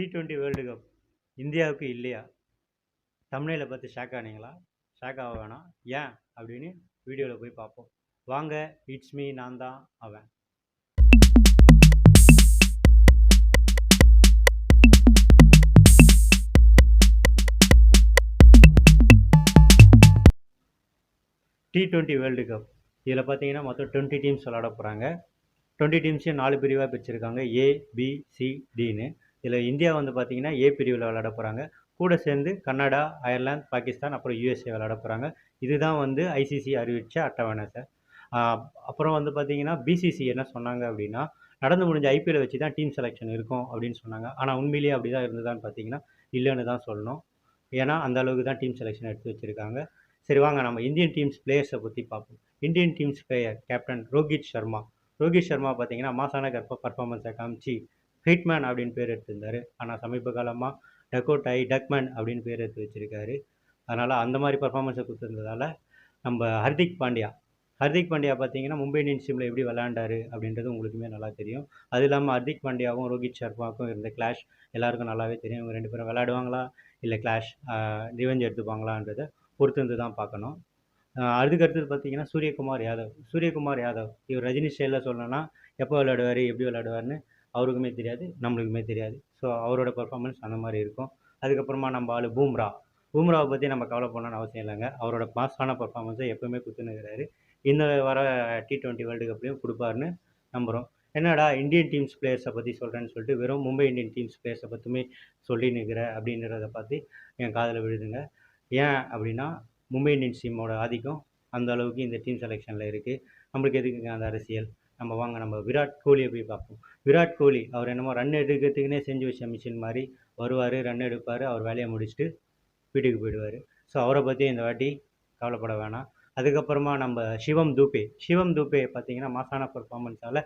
D twenty world cup இந்தியாவுக்கு இல்லையா? தமிழில் பார்த்து ஷாக் ஆனீங்களா? ஷாக் ஆக வேணாம். ஏன் அப்படின்னு வீடியோவில் போய் பார்ப்போம். வாங்க இட்ஸ் மீ நான் தான் அவன். டி ட்வெண்ட்டி வேர்ல்டு கப் இதில் பார்த்தீங்கன்னா மொத்தம் டுவெண்ட்டி டீம்ஸ் விளாட போகிறாங்க டுவெண்ட்டி டீம்ஸையும் நாலு பிரிவாக பிரிச்சிருக்காங்க. ஏ பி சி டின்னு இதில் இந்தியா வந்து பார்த்தீங்கன்னா ஏ பிரிவில் விளாட போகிறாங்க கூட சேர்ந்து கனடா அயர்லாந்து பாகிஸ்தான் அப்புறம் யூஎஸ்ஏ விளாட போகிறாங்க இதுதான் வந்து ஐசிசி அறிவித்த அட்டவணை சார் அப்புறம் வந்து பார்த்தீங்கன்னா பிசிசி என்ன சொன்னாங்க அப்படின்னா நடந்து முடிஞ்ச ஐபிஎல் வச்சு தான் டீம் செலெக்ஷன் இருக்கும் அப்படின்னு சொன்னாங்க. ஆனால் உண்மையிலேயே அப்படி தான் இருந்ததான்னு பார்த்தீங்கன்னா இல்லைன்னு தான் சொல்லணும். ஏன்னா அந்த அளவுக்கு தான் டீம் செலெக்ஷன் எடுத்து வச்சுருக்காங்க. சரி வாங்க நம்ம இந்தியன் டீம்ஸ் பிளேயர்ஸை பற்றி பார்ப்போம். Indian teams player captain Rohit Sharma. Rohit Sharma பார்த்தீங்கன்னா மாசான கற்ப பர்ஃபார்மன்ஸை காமிச்சு ஹிட்மேன் அப்படின்னு பேர் எடுத்திருந்தார். ஆனால் சமீப காலமாக டக்கோட்டாய் டக்மேன் அப்படின்னு பேர் எடுத்து வச்சுருக்காரு. அதனால் அந்த மாதிரி பர்ஃபார்மன்ஸை கொடுத்துருந்ததால நம்ம ஹர்திக் பாண்டியா. ஹர்திக் பாண்டியா பார்த்தீங்கன்னா மும்பை இந்தியன்ஸ் டீமில் எப்படி விளையாண்டாரு அப்படின்றது உங்களுக்குமே நல்லா தெரியும். அது இல்லாமல் ஹர்திக் பாண்டியாவும் ரோஹித் சர்மாவுக்கும் இருந்த கிளாஷ் எல்லாருக்கும் நல்லாவே தெரியும். இவங்க ரெண்டு பேரும் விளையாடுவாங்களா? இல்லை கிளாஷ் ரிவெஞ்ச் எடுத்துப்பாங்களான்றதை பொறுத்திருந்து தான் பார்க்கணும் அதுக்கு அடுத்தது பார்த்தீங்கன்னா சூரியகுமார் யாதவ். சூரியகுமார் யாதவ். இவர் ரஜினி ஸ்டைலில் சொல்லணும்னா எப்போ விளையாடுவார் எப்படி விளையாடுவார்னு அவருக்குமே தெரியாது நம்மளுக்குமே தெரியாது. ஸோ அவரோட பர்ஃபார்மன்ஸ் அந்த மாதிரி இருக்கும். அதுக்கப்புறமா நம்ம ஆள் பூம்ரா. பூம்ராவை பற்றி நம்ம கவலை பண்ணணும்னு அவசியம் இல்லைங்க. அவரோட பாஸான பர்ஃபார்மன்ஸை எப்போவுமே குத்துனுக்கிறாரு இந்த வர டி ட்வெண்ட்டி வேர்ல்டு கப்லேயும் கொடுப்பாருன்னு நம்புகிறோம் என்னடா இந்தியன் டீம்ஸ் பிளேயர்ஸை பற்றி சொல்கிறேன்னு சொல்லிட்டு வெறும் மும்பை இந்தியன் டீம்ஸ் பிளேயர்ஸை பற்றியுமே சொல்லி நிற்கிற அப்படின்றத பார்த்து என் காதில் விழுதுங்க. ஏன் அப்படின்னா மும்பை இந்தியன்ஸ் டீமோட ஆதிக்கம் அந்த அளவுக்கு இந்த டீம் செலெக்ஷனில் இருக்குது நம்மளுக்கு எதுக்குங்க அந்த அரசியல்? நம்ம வாங்க நம்ம விராட் கோலியை போய் பார்ப்போம். விராட் கோலி அவர் என்னமோ ரன் எடுக்கிறதுக்குனே செஞ்சு வச்ச மிஷின் மாதிரி வருவார் ரன் எடுப்பார் அவர் வேலையை முடிச்சுட்டு வீட்டுக்கு போயிடுவார். ஸோ அவரை பற்றி இந்த வாட்டி கவலைப்பட வேணாம். அதுக்கப்புறமா நம்ம சிவம் தூபே. சிவம் தூபே பார்த்தீங்கன்னா மாசான பர்ஃபார்மன்ஸால்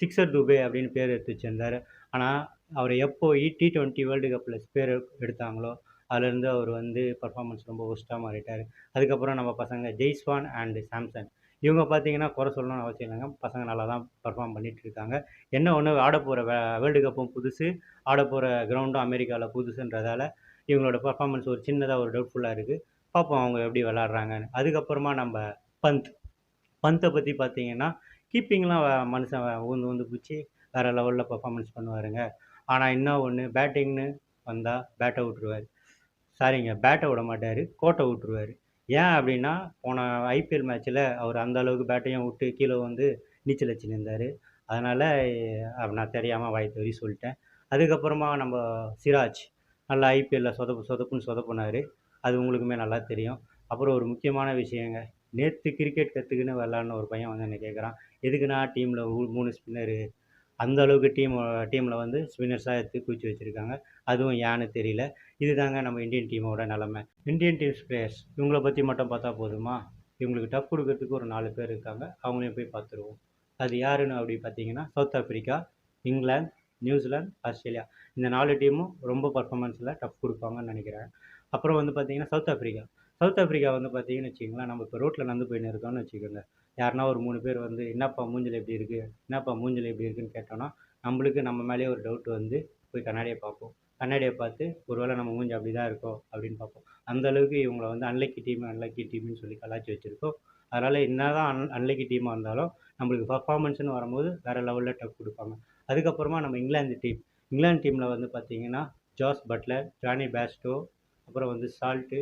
சிக்ஸர் தூபே அப்படின்னு பேர் எடுத்து வச்சுருந்தார். ஆனால் அவர் எப்போ டி டுவெண்ட்டி வேர்ல்டு கப்பில் பேர் எடுத்தாங்களோ அதுலேருந்து அவர் வந்து பர்ஃபார்மன்ஸ் ரொம்ப ஒஸ்ட்டாக மாறிட்டார். அதுக்கப்புறம் நம்ம பசங்க ஜெய்ஸ்வான் அண்டு சாம்சன். இவங்க பார்த்தீங்கன்னா குறை சொல்லணும்னு அவசியம் இல்லைங்க. பசங்க நல்லா தான் பர்ஃபார்ம் பண்ணிகிட்டு இருக்காங்க என்ன ஒன்று ஆட போகிற வே வேர்ல்டு கப்பும் புதுசு ஆட போகிற கிரவுண்டும் அமெரிக்காவில் புதுசுன்றதால இவங்களோட பர்ஃபார்மன்ஸ் ஒரு சின்னதாக ஒரு டவுட்ஃபுல்லாக இருக்குது பார்ப்போம் அவங்க எப்படி விளாட்றாங்கன்னு அதுக்கப்புறமா நம்ம பந்த். பந்தை பற்றி பார்த்தீங்கன்னா கீப்பிங்லாம் மனுஷன் ஊந்து ஊந்து பிடிச்சி வேறு லெவலில் பர்ஃபார்மன்ஸ் பண்ணுவாருங்க. ஆனால் இன்னும் ஒன்று பேட்டிங்னு வந்தால் பேட்டை விட்டுருவார். சாரிங்க பேட்டை விட மாட்டார் கோட்டை விட்டுருவார். ஏன் அப்படின்னா போன ஐபிஎல் மேட்ச்சில் அவர் அந்த அளவுக்கு பேட்டையும் விட்டு கீழே வந்து நீச்சல் அடிச்சு நின்றார் அதனால் நான் தெரியாமல் வாய் தவறி சொல்லிட்டேன். அதுக்கப்புறமா நம்ம சிராஜ் நல்லா ஐபிஎல்லில் சொதப்பு சொதப்புன்னு சொதப்புனார். அது உங்களுக்குமே நல்லா தெரியும். அப்புறம் ஒரு முக்கியமான விஷயங்க நேற்று கிரிக்கெட் கற்றுக்குன்னு விளாட்ன ஒரு பையன் வந்து என்னை கேட்குறான் எதுக்குன்னா டீமில் மூணு ஸ்பின்னரு அந்த அளவுக்கு டீம் டீமில் வந்து ஸ்பின்னர்ஸாக எடுத்து குவிச்சு வச்சுருக்காங்க. அதுவும் ஏன்னு தெரியல. இதுதாங்க நம்ம இந்தியன் டீமோட நிலமை. இந்தியன் டீம்ஸ் பிளேயர்ஸ் இவங்கள பற்றி மட்டும் பார்த்தா போதுமா? இவங்களுக்கு டஃப் கொடுக்கறதுக்கு ஒரு நாலு பேர் இருக்காங்க. அவங்களையும் போய் பார்த்துருவோம். அது யாருன்னு அப்படி பார்த்தீங்கன்னா South Africa England New Zealand Australia இந்த நாலு டீமும் ரொம்ப பர்ஃபார்மன்ஸில் டஃப் கொடுப்பாங்கன்னு நினைக்கிறேன். அப்புறம் வந்து பார்த்தீங்கன்னா சவுத் ஆஃப்ரிக்கா சவுத் ஆஃப்ரிக்கா வந்து பார்த்தீங்கன்னு வச்சுக்கோங்களேன் நம்ம இப்போ ரோட்டில் நடந்து போயின்னு இருக்கோம்னு வச்சுக்கோங்க. யாருனா ஒரு மூணு பேர் வந்து என்னப்பா மூஞ்சில் எப்படி இருக்குது என்னப்பா மூஞ்சில் எப்படி இருக்குன்னு கேட்டோன்னா நம்மளுக்கு நம்ம மேலேயே ஒரு டவுட் வந்து போய் கண்ணாடியை பார்ப்போம் கண்ணாடியை பார்த்து ஒருவேளை நம்ம மூஞ்சி அப்படி தான் இருக்கோ? அப்படின்னு பார்ப்போம். அந்தளவுக்கு இவங்களை வந்து அன்லக்கி டீம் அன்லக்கி டீம்னு சொல்லி கலாச்சி வச்சுருக்கோம். அதனால் என்ன தான் அன் அன்லக்கி டீமாக இருந்தாலும் நம்மளுக்கு பர்ஃபார்மன்ஸ்னு வரும்போது வேறு லெவலில் டஃப் கொடுப்பாங்க. அதுக்கப்புறமா நம்ம இங்கிலாந்து டீம் இங்கிலாந்து டீமில் வந்து பார்த்திங்கன்னா ஜாஸ் பட்லர் ஜானி பேஸ்டோ அப்புறம் வந்து சால்ட்டு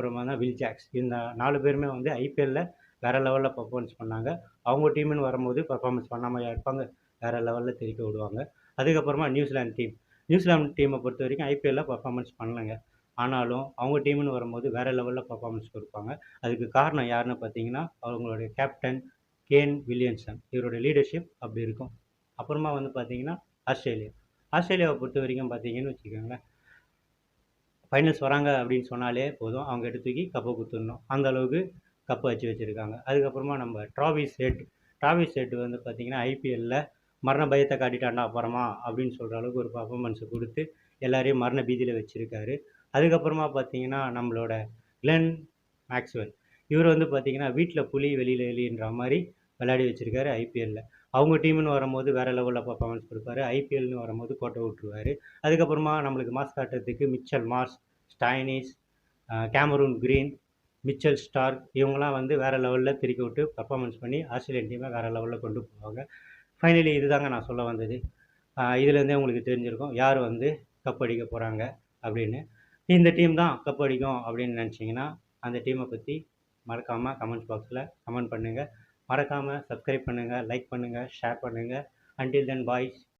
அப்புறமா தான் வில் ஜாக்ஸ் இந்த நாலு பேருமே வந்து ஐபிஎல்லில் வேறு லெவலில் பர்ஃபார்மன்ஸ் பண்ணாங்க. அவங்க டீம்னு வரும்போது பர்ஃபார்மன்ஸ் பண்ணாமல் இருப்பாங்க. வேறு லெவலில் தெரிவிக்க விடுவாங்க. அதுக்கப்புறமா நியூசிலாந்து டீம் நியூசிலாந்து டீமை பொறுத்த வரைக்கும் ஐபிஎல்லில் பர்ஃபார்மன்ஸ் பண்ணலைங்க. ஆனாலும் அவங்க டீம்னு வரும்போது வேறு லெவலில் பர்ஃபார்மன்ஸ் கொடுப்பாங்க. அதுக்கு காரணம் யாருன்னு பார்த்தீங்கன்னா அவங்களுடைய கேப்டன் கேன் வில்லியம்சன் இவருடைய லீடர்ஷிப் அப்படி இருக்கும். அப்புறமா வந்து பார்த்தீங்கன்னா ஆஸ்திரேலியா. ஆஸ்திரேலியாவை பொறுத்த வரைக்கும் பார்த்தீங்கன்னு வச்சுக்கோங்களேன். ஃபைனல்ஸ் வராங்க அப்படின்னு சொன்னாலே போதும். அவங்க எடுத்து தூக்கி கப்பை குத்துடணும். அந்த அளவுக்கு கப்பை வச்சு வச்சுருக்காங்க. அதுக்கப்புறமா நம்ம ட்ராவி செட் ட்ராவி செட் வந்து பார்த்திங்கன்னா ஐபிஎல்லில் மரண பயத்தை காட்டிட்டாண்டா அப்புறமா அப்படின்னு சொல்கிற அளவுக்கு ஒரு பர்ஃபார்மன்ஸை கொடுத்து எல்லாரையும் மரண பீதியில் வச்சுருக்காரு. அதுக்கப்புறமா பார்த்தீங்கன்னா நம்மளோட கிளென் மேக்ஸ்வெல் இவர் வந்து பார்த்திங்கன்னா வீட்டில் புலி வெளியில் எலின்ற மாதிரி விளையாடி வச்சுருக்காரு ஐபிஎல்லில் அவங்க டீம்னு வரும்போது வேறு லெவலில் பர்ஃபார்மன்ஸ் கொடுப்பாரு. ஐபிஎல்னு வரும்போது கோட்டை விட்டுருவார். அதுக்கப்புறமா நம்மளுக்கு மாஸ் காட்டுறதுக்கு Mitchell Marsh Stoinis Cameron Green Mitchell Starc இவங்கெல்லாம் வந்து வேறு லெவலில் திருக்கி விட்டு பர்ஃபார்மன்ஸ் பண்ணி ஆஸ்திரேலியன் டீமை வேறு லெவலில் கொண்டு போவாங்க. ஃபைனலி இதுதாங்க நான் சொல்ல வந்தது. இதுலேருந்தே உங்களுக்கு தெரிஞ்சிருக்கும் யார் வந்து கப் அடிக்க போகிறாங்க அப்படின்னு. இந்த டீம் தான் கப் அடிக்கும் அப்படின்னு நினச்சிங்கன்னா அந்த டீமை பற்றி மறக்காமல் கமெண்ட்ஸ் பாக்ஸில் கமெண்ட் பண்ணுங்கள் மறக்காமல் சப்ஸ்கிரைப் பண்ணுங்கள் லைக் பண்ணுங்கள் ஷேர் பண்ணுங்கள் அன்டில் தென் பாய்ஸ்